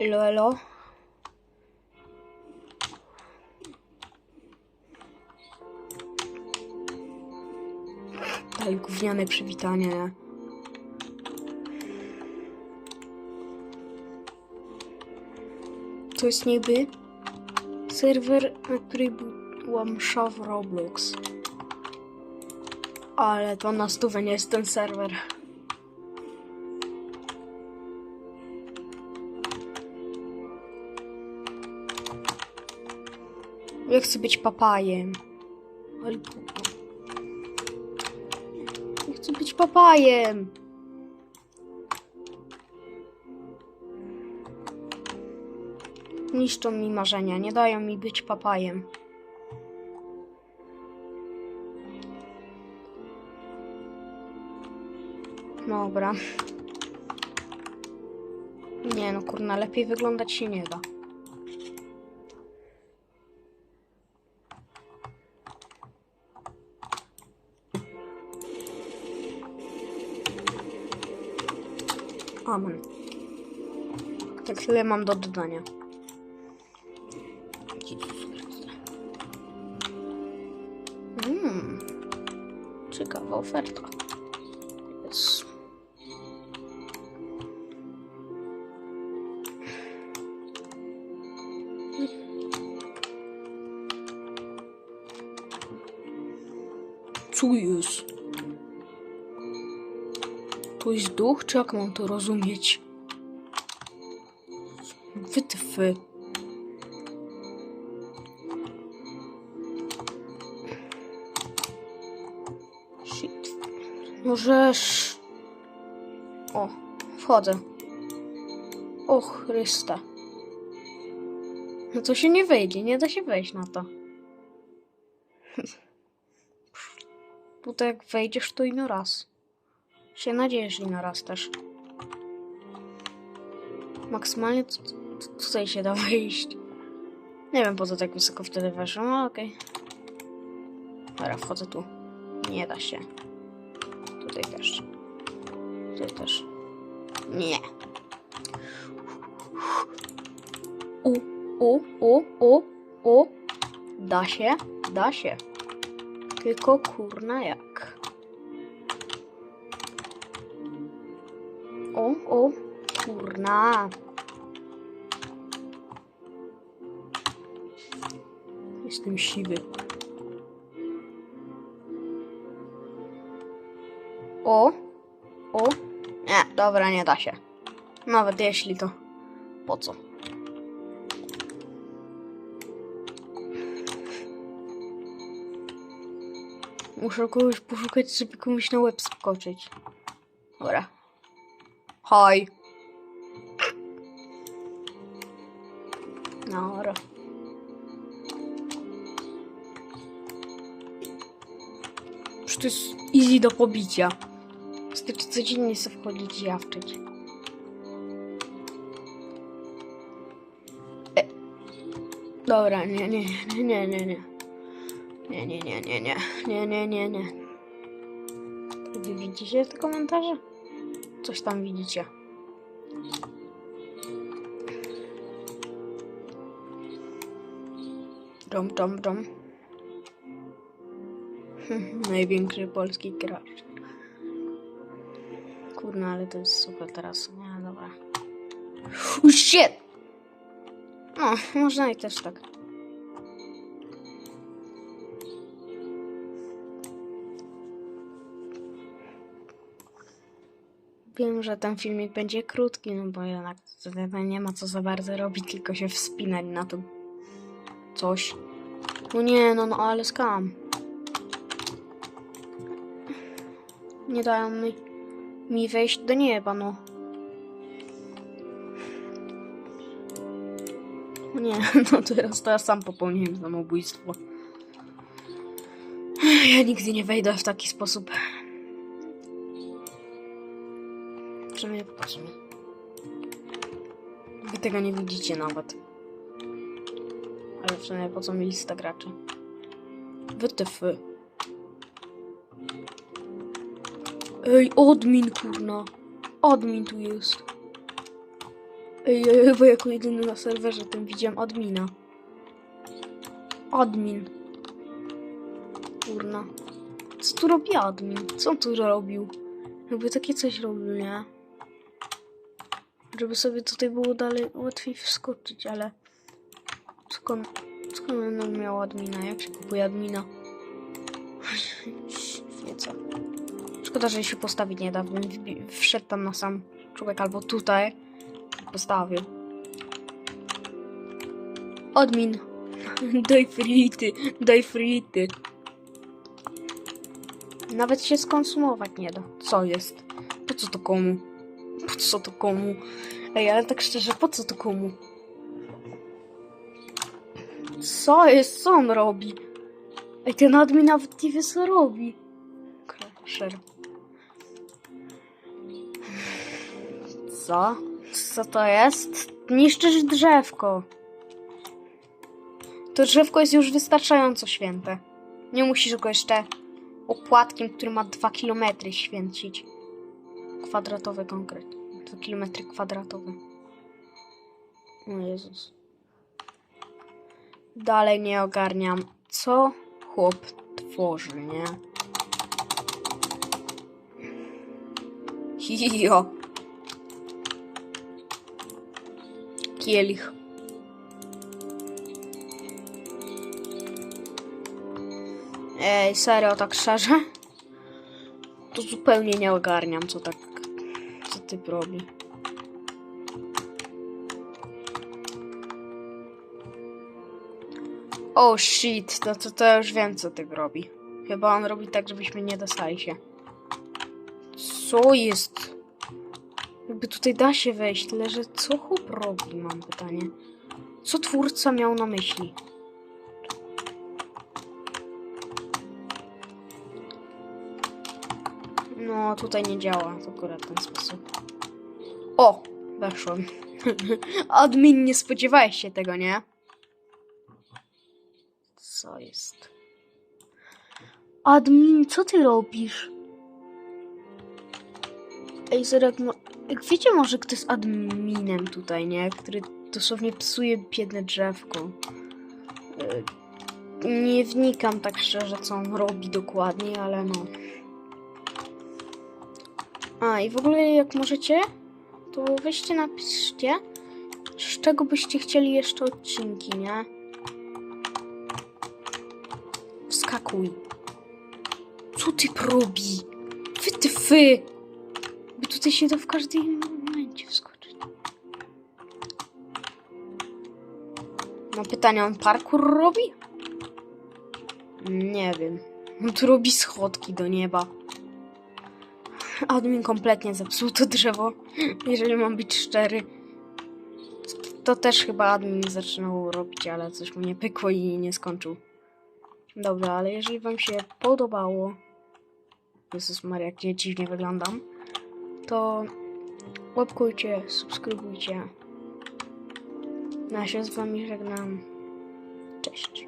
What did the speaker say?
Elo, elo. Ale gówniane przywitanie, nie? To jest niby serwer, na której była msza w Roblox. Ale to na stówę nie jest ten serwer. Ja chcę być papajem. Kurwa. Ja chcę być papajem. Niszczą mi marzenia, nie dają mi być papajem. Dobra. Nie no, kurna, lepiej wyglądać się nie da. Amen. Tak tyle mam do dodania. Mmm. Ciekawa oferta. Jest. Co jest? Jest duch, czy jak mam to rozumieć? Wytwy. Shit. Możesz... O, wchodzę. O Chrysta. No to się nie wejdzie, nie da się wejść na to. To jak wejdziesz, to ino raz. Się nadzieję, że raz też. Maksymalnie tutaj się da wejść. Nie wiem po co tak wysoko wtedy weszłem, ale okej. Dobra, wchodzę tu. Nie da się. Tutaj też. Tutaj też. Nie. U, u, u, u, u. Da się, da się. Tylko kurna jak. O, o, kurna. Jestem siwy. O, o. Nie, dobra, nie da się. Nawet jeśli to. Po co? Muszę kogoś poszukać, żeby komuś na łeb skoczyć. Dobra. Hoj. Dobra. Przecież to jest easy do pobicia. Wystarczy codziennie sobie wchodzić i jawczyć. E. Dobra, nie, nie, nie, nie, nie, nie. Nie, nie, nie, nie, nie, nie, nie, nie, nie. Wy widzicie komentarze? Coś tam widzicie. Dom, dom, dom. Największy polski gracz. Kurna, ale to jest super teraz. Nie, dobra. Oh shit! No, można i też tak. Wiem, że ten filmik będzie krótki, no bo jednak nie ma co za bardzo robić, tylko się wspinać na to coś. No nie, no, no ale skam. Nie dają mi, mi wejść do nieba, no. O Nie, no teraz to ja sam popełniłem samobójstwo. Ja nigdy nie wejdę w taki sposób. Przynajmniej pokaż mi. Wy tego nie widzicie nawet. Ale przynajmniej po co mi lista graczy? WTF. Ej, admin kurna. Admin tu jest. Ej, ja chyba jako jedyny na serwerze tym widziałem admina. Admin. Kurna. Co tu robi admin? Co on tu robił? Jakby takie coś robił, nie? Żeby sobie tutaj było dalej łatwiej wskoczyć, ale... Skąd, skąd on miał admina? Jak się kupuje admina? Świeca. Szkoda, że się postawić nie da. Bym wszedł tam na sam człowiek albo tutaj. Postawił. Admin. Daj frity, daj frity. Nawet się skonsumować nie da. Co jest? Po co to komu? Po co to komu? Ej, ale tak szczerze, po co to komu? Co jest? Co on robi? Ej, ten admin nawet nie wie co robi. Crasher. Co? Co to jest? Niszczysz drzewko. To drzewko jest już wystarczająco święte. Nie musisz go jeszcze opłatkiem, który ma 2 km święcić. Kwadratowy konkret. 2 km kwadratowe. O Jezus. Dalej nie ogarniam, co chłop tworzy, nie? Hijo. Kielich. Ej, serio, tak szczerze? To zupełnie nie ogarniam, co tak... Co ty robi. Oh shit, to, to, to już wiem, co ty robi. Chyba on robi tak, żebyśmy nie dostali się. Co jest? Jakby tutaj da się wejść, tyle że co chłop robi, mam pytanie. Co twórca miał na myśli? No, tutaj nie działa akurat w ten sposób. O! Weszłem. Admin, nie spodziewałeś się tego, nie? Co jest? Admin, co ty robisz? Ej, serio, jak, jak wiecie może kto jest adminem tutaj, nie? Który dosłownie psuje biedne drzewko. Y, Nie wnikam tak szczerze, co on robi dokładnie, ale no. A, i w ogóle jak możecie, to weźcie napiszcie, z czego byście chcieli jeszcze odcinki, nie? Wskakuj. Co ty robi? Wy ty fy! By tutaj się da w każdym momencie wskoczyć. Mam pytanie, on parkour robi? Nie wiem. On tu robi schodki do nieba. Admin kompletnie zepsuł to drzewo, jeżeli mam być szczery. To też chyba admin zaczynał robić, ale coś mu nie pykło i nie skończył. Dobra, ale jeżeli wam się podobało... Jezus Maria, ja dziwnie wyglądam. To łapkujcie, subskrybujcie. No, ja się z wami żegnam. Cześć.